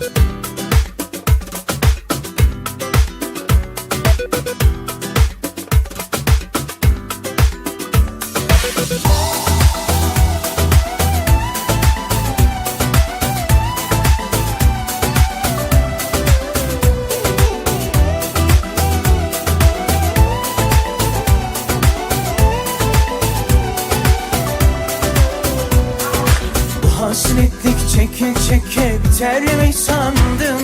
you çeke çeke biter mi sandın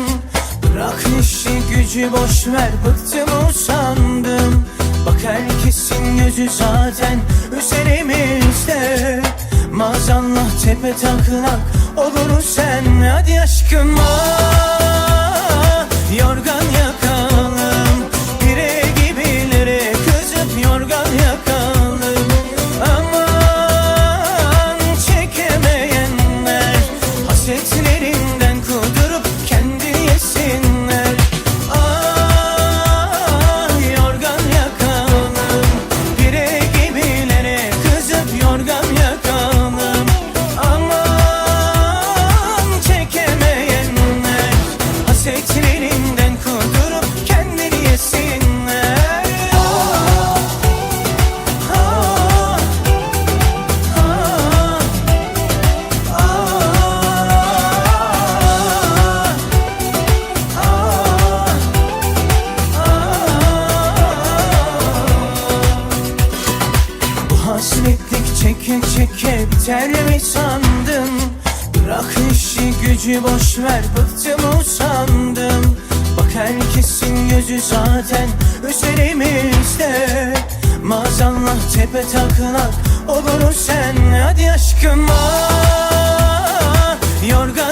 Bırak işi gücü boş ver bıktım usandım. Bak herkesin gözü zaten üzerimizde. Maazallah tepe taklak olur sen. Hadi aşkım ah, çeke çeke biter mi sandın? Bırak işi gücü boş ver bıktım usandım. Bak herkesin gözü zaten üzerimizde. Maazallah tepe taklak olur sen. Hadi aşkım ah, yorgan